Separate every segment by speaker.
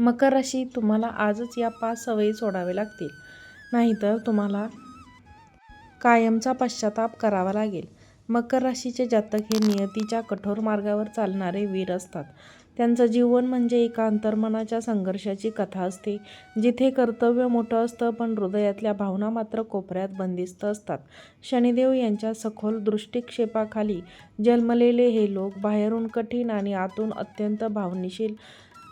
Speaker 1: मकर राशी तुम्हाला आजच या पाच सवयी सोडावे लागतील. नाहीतर तुम्हाला कायमचा पश्चाताप करावा लागेल. मकर राशीचे जातक हे नियतीच्या कठोर मार्गावर चालणारे वीर असतात. त्यांचं जीवन म्हणजे एका अंतर्मनाच्या संघर्षाची कथा असते जिथे कर्तव्य मोठं असतं पण हृदयातल्या भावना मात्र कोपऱ्यात बंदिस्त असतात. शनिदेव यांच्या सखोल दृष्टिक्षेपाखाली जन्मलेले हे लोक बाहेरून कठीण आणि आतून अत्यंत भावनिशील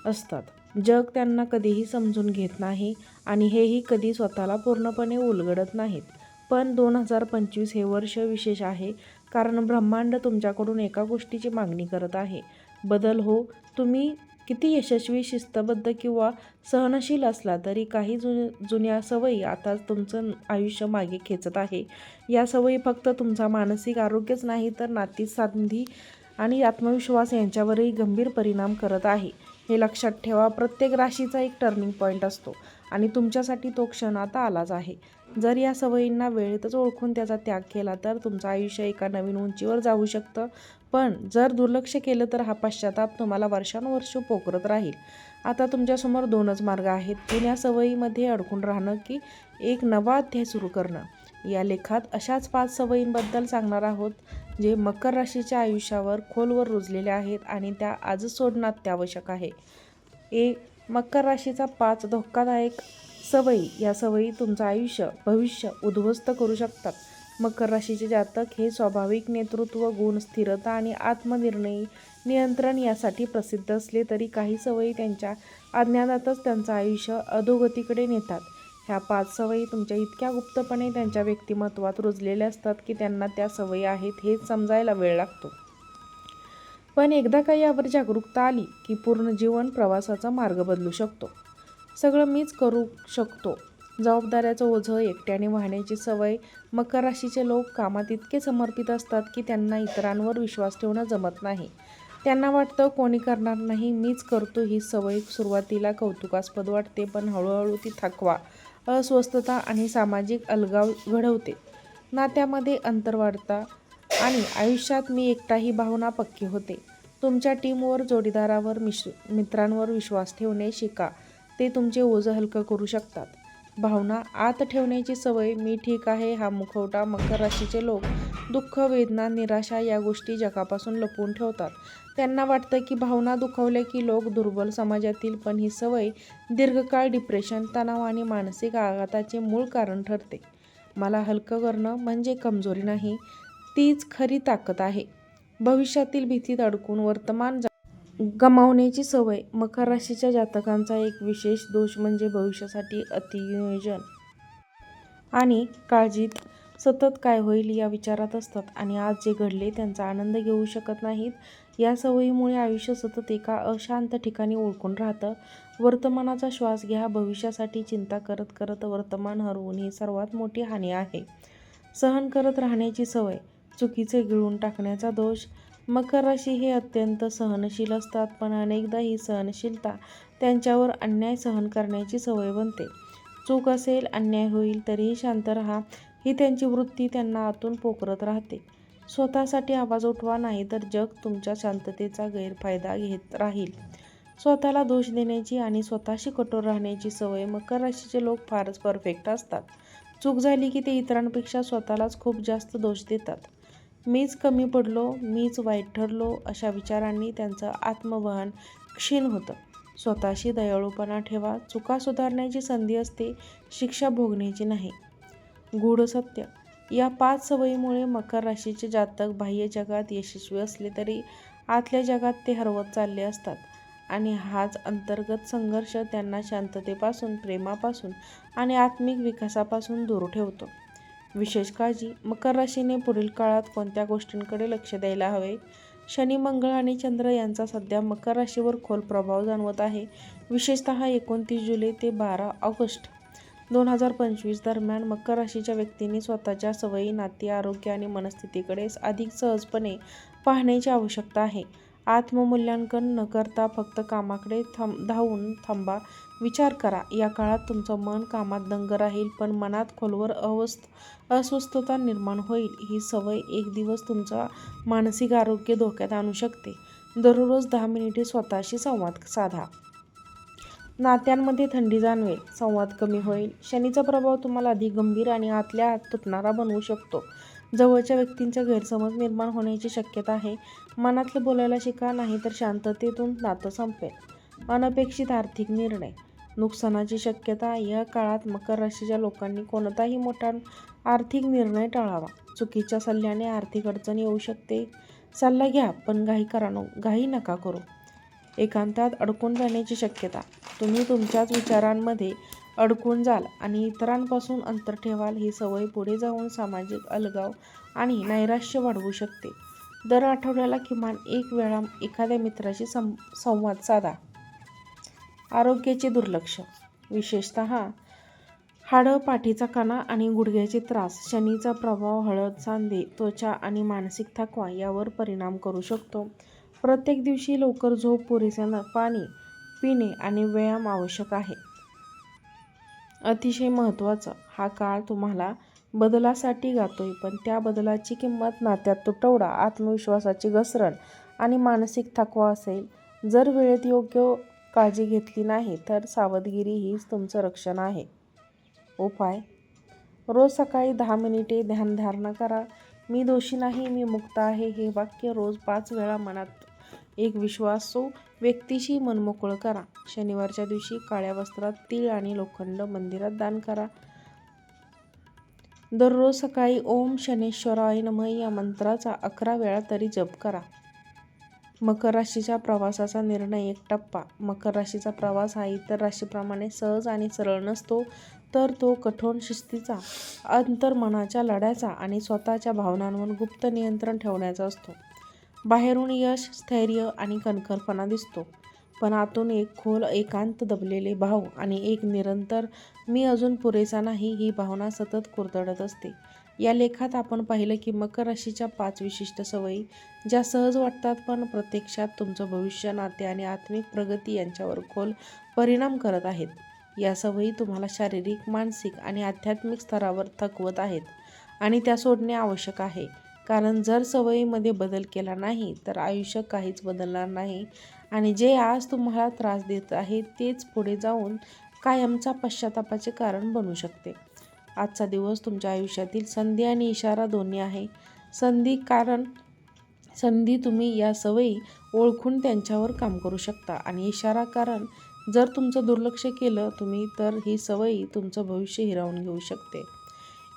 Speaker 1: असतात. जग त्यांना कधीही समजून घेत नाही आणि हेही कधी स्वतःला पूर्णपणे उलगडत नाहीत. पण दोन हजार पंचवीस हे वर्ष विशेष आहे कारण ब्रह्मांड तुमच्याकडून एका गोष्टीची मागणी करत आहे. बदल हो तुम्ही किती यशस्वी शिस्तबद्ध किंवा सहनशील असला तरी काही जु जुन्या सवयी आता तुमचं आयुष्य मागे खेचत आहे. या सवयी फक्त तुमचा मानसिक आरोग्यच नाही तर नाती सांधी आणि आत्मविश्वास यांच्यावरही गंभीर परिणाम करत आहे. हे लक्षात ठेवा प्रत्येक राशीचा एक टर्निंग पॉईंट असतो आणि तुमच्यासाठी तो क्षण आता आलाच आहे. जर या सवयींना वेळेतच ओळखून त्याचा त्याग केला तर तुमचं आयुष्य एका नवीन उंचीवर जाऊ शकतं. पण जर दुर्लक्ष केलं तर हा पश्चाताप तुम्हाला वर्षानुवर्ष पोकरत राहील. आता तुमच्यासमोर दोनच मार्ग आहेत. जुन्या सवयीमध्ये अडकून राहणं की एक नवा अध्याय सुरू करणं. या लेखात अशाच पाच सवयींबद्दल सांगणार आहोत जे मकर राशीच्या आयुष्यावर खोलवर रुजलेल्या आहेत आणि त्या आजच सोडणं अत्यावश्यक आहे. एक मकर राशीचा पाच धोकादायक सवयी. या सवयी तुमचं आयुष्य भविष्य उद्ध्वस्त करू शकतात. मकर राशीचे जातक हे स्वाभाविक नेतृत्व गुण स्थिरता आणि आत्मनिर्णयी नियंत्रण यासाठी प्रसिद्ध असले तरी काही सवयी त्यांच्या अज्ञानातच त्यांचं आयुष्य अधोगतीकडे नेतात. ह्या पाच सवयी तुमच्या इतक्या गुप्तपणे त्यांच्या व्यक्तिमत्वात रुजलेल्या असतात की त्यांना त्या सवयी आहेत हेच समजायला वेळ लागतो. पण एकदा का यावर जागरूकता आली की पूर्ण जीवन प्रवासाचा मार्ग बदलू शकतो. सगळं मीच करू शकतो. जबाबदाऱ्याचं ओझं एकट्याने वाहण्याची सवय मकर राशीचे लोक कामात इतके समर्पित असतात की त्यांना इतरांवर विश्वास ठेवणं जमत नाही. त्यांना वाटतं कोणी करणार नाही मीच करतो ही सवय सुरुवातीला कौतुकास्पद वाटते पण हळूहळू ती थकवा अस्वस्थता आणि सामाजिक अलगाव घडवते. नात्यामध्ये अंतर वाढता आणि आयुष्यात मी एकटा ही भावना पक्की होते. तुमच्या टीमवर जोडीदारावर मिश मित्रांवर विश्वास ठेवणे शिका. ते तुमचे ओझं हलकं करू शकतात. भावना आत ठेवण्याची सवय मी ठीक आहे हा मुखवटा मकर राशीचे लोक दुःख वेदना निराशा या गोष्टी जगापासून लपवून ठेवतात. त्यांना वाटतं की भावना दुखावल्या की लोक दुर्बल समाजातील पण ही सवय दीर्घकाळ डिप्रेशन तणाव आणि मानसिक आघाताचे मूळ कारण ठरते. मला हलकं करणं म्हणजे कमजोरी नाही तीच खरी ताकद आहे. भविष्यातील भीतीत अडकून वर्तमान गमावण्याची सवय मकर राशीच्या जातकांचा एक विशेष दोष म्हणजे भविष्यासाठी अतिनियोजन आणि काळजीत सतत काय होईल या विचारात असतात आणि आज जे घडले त्यांचा आनंद घेऊ शकत नाहीत. या सवयीमुळे आयुष्य सतत एका अशांत ठिकाणी ओळखून राहतं. वर्तमानाचा श्वास घ्या भविष्यासाठी चिंता करत करत वर्तमान हरवून ही सर्वात मोठी हानी आहे. सहन करत राहण्याची सवय चुकीचे गिळून टाकण्याचा दोष. मकर राशी हे अत्यंत सहनशील असतात पण अनेकदा ही सहनशीलता त्यांच्यावर अन्याय सहन करण्याची सवय बनते. चूक असेल अन्याय होईल तरीही शांत राहा. ही त्यांची वृत्ती त्यांना आतून पोखरत राहते. स्वतःसाठी आवाज उठवा नाही तर जग तुमच्या शांततेचा गैरफायदा घेत राहील. स्वतःला दोष देण्याची आणि स्वतःशी कठोर राहण्याची सवय मकर राशीचे लोक फारच परफेक्ट असतात. चूक झाली की ते इतरांपेक्षा स्वतःलाच खूप जास्त दोष देतात. मीच कमी पडलो मीच वाईट ठरलो अशा विचारांनी त्यांचं आत्मवहन क्षीण होतं. स्वतःशी दयाळूपणा ठेवा चुका सुधारण्याची संधी असते शिक्षा भोगण्याची नाही. गूढ सत्य. या पाच सवयीमुळे मकर राशीचे जातक बाह्य जगात यशस्वी असले तरी आतल्या जगात ते हरवत चालले असतात. आणि हाच अंतर्गत संघर्ष त्यांना शांततेपासून प्रेमापासून आणि आत्मिक विकासापासून दूर ठेवतो. विशेष काळजी मकर राशीने पुढील काळात कोणत्या गोष्टींकडे लक्ष द्यायला हवे? शनी मंगळ आणि चंद्र यांचा सध्या मकर राशीवर खोल प्रभाव जाणवत आहे. विशेषतः एकोणतीस जुलै ते बारा ऑगस्ट. दोन हजार पंचवीस दरम्यान मकर राशीच्या व्यक्तींनी स्वतःच्या सवयी नाती आरोग्य आणि मनस्थितीकडे अधिक सहजपणे पाहण्याची आवश्यकता आहे. आत्ममूल्यांकन न करता फक्त कामाकडे थांब धावून थांबा. विचार करा. या काळात तुमचं मन कामात दंग राहील पण मनात खोलवर अवस्थ अस्वस्थता निर्माण होईल. ही सवय एक दिवस तुमचा मानसिक आरोग्य धोक्यात आणू शकते. दररोज दहा मिनिटे स्वतःशी संवाद साधा. नात्यांमध्ये थंडी जाणवेल संवाद कमी होईल. शनीचा प्रभाव तुम्हाला अधिक गंभीर आणि आतल्या आत तुटणारा बनवू शकतो. जवळच्या व्यक्तींचा गैरसमज निर्माण होण्याची शक्यता आहे. मनातलं बोलायला शिका नाही तर शांततेतून नातं संपेल. अनपेक्षित आर्थिक निर्णय. नुकसानाची शक्यता या काळात मकर राशीच्या लोकांनी कोणताही मोठा आर्थिक निर्णय टाळावा. चुकीच्या सल्ल्याने आर्थिक अडचण येऊ शकते. सल्ला घ्या पण घाई करा नो घाई नका करू. एकांतात अडकून जाण्याची शक्यता. तुम्ही तुमच्याच विचारांमध्ये अडकून जाल आणि इतरांपासून अंतर ठेवाल ही सवय पुढे जाऊन सामाजिक अलगाव आणि नैराश्य वाढवू शकते. दर आठवड्याला किमान एक वेळा एखाद्या मित्राशी सं संवाद साधा. आरोग्याचे दुर्लक्ष. विशेषत हाडं पाठीचा कणा आणि गुडघ्याचे त्रास. शनीचा प्रभाव हळद सांधे त्वचा आणि मानसिक थकवा यावर परिणाम करू शकतो. प्रत्येक दिवशी लवकर झोप पुरेसे पाणी पिणे आणि व्यायाम आवश्यक आहे. अतिशय महत्त्वाचं. हा काळ तुम्हाला बदलासाठी गातोय पण त्या बदलाची किंमत नात्यात तुटवडा आत्मविश्वासाची घसरण आणि मानसिक थकवा असेल. जर वेळेत योग्य काळजी घेतली नाही तर सावधगिरी हीच तुमचं रक्षण आहे. उपाय? रोज सकाळी दहा मिनिटे ध्यानधारणा करा. मी दोषी नाही मी मुक्त आहे. हे वाक्य रोज पाच वेळा मनात एक विश्वासू व्यक्तीशी मनमोकळं करा. शनिवारच्या दिवशी काळ्या वस्त्रात तीळ आणि लोखंड मंदिरात दान करा. दररोज सकाळी ओम शनेश्वराय नम या मंत्राचा अकरा वेळा तरी जप करा. मकर राशीच्या प्रवासाचा निर्णय एक टप्पा. मकर राशीचा प्रवास हा इतर राशीप्रमाणे सहज आणि सरळ नसतो तर तो कठोर शिस्तीचा अंतर्मनाच्या लढ्याचा आणि स्वतःच्या भावनांवर गुप्त नियंत्रण ठेवण्याचा असतो. बाहेरून यश स्थैर्य आणि कणखरपणा दिसतो. पण आतून एक खोल एकांत दबलेले भाव आणि एक निरंतर मी अजून पुरेसा नाही ही भावना सतत कुरतडत असते. या लेखात आपण पाहिलं की मकर राशीच्या पाच विशिष्ट सवयी ज्या सहज वाटतात पण प्रत्यक्षात तुमचं भविष्य नाते आणि आत्मिक प्रगती यांच्यावर खोल परिणाम करत आहेत. या सवयी तुम्हाला शारीरिक मानसिक आणि आध्यात्मिक स्तरावर थकवत आहेत आणि त्या सोडणे आवश्यक आहे. कारण जर सवयीमध्ये बदल केला नाही तर आयुष्य काहीच बदलणार नाही. आणि जे आज तुम्हाला त्रास देत आहे तेच पुढे जाऊन कायमचा पश्चातापाचे कारण बनू शकते. आजचा दिवस तुमच्या आयुष्यातील संधी आणि इशारा दोन्ही आहे. संधी कारण संधी तुम्ही या सवयी ओळखून त्यांच्यावर काम करू शकता. आणि इशारा कारण जर तुमचं दुर्लक्ष केलं तुम्ही तर ही सवयी तुमचं भविष्य हिरावून घेऊ शकते.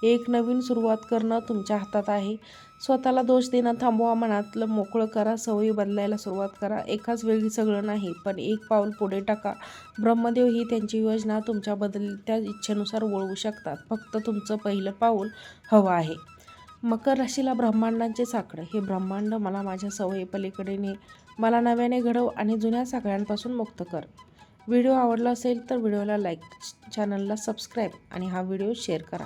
Speaker 1: एक नवीन सुरुवात करणं तुमच्या हातात आहे. स्वतःला दोष देणं थांबवा मनातलं मोकळं करा सवयी बदलायला सुरुवात करा. एकाच वेळी सगळं नाही पण एक पाऊल पुढे टाका. ब्रह्मदेव ही त्यांची योजना तुमच्या बदलत्या इच्छेनुसार वळवू शकतात. फक्त तुमचं पहिलं पाऊल हवं आहे. मकर राशीला ब्रह्मांडांचे साकडं. हे ब्रह्मांड मला माझ्या सवयी पलीकडे ने मला नव्याने घडव आणि जुन्या सगळ्यांपासून मुक्त कर. व्हिडिओ आवडला असेल तर व्हिडिओला लाईक चॅनलला सबस्क्राईब आणि हा व्हिडिओ शेअर करा.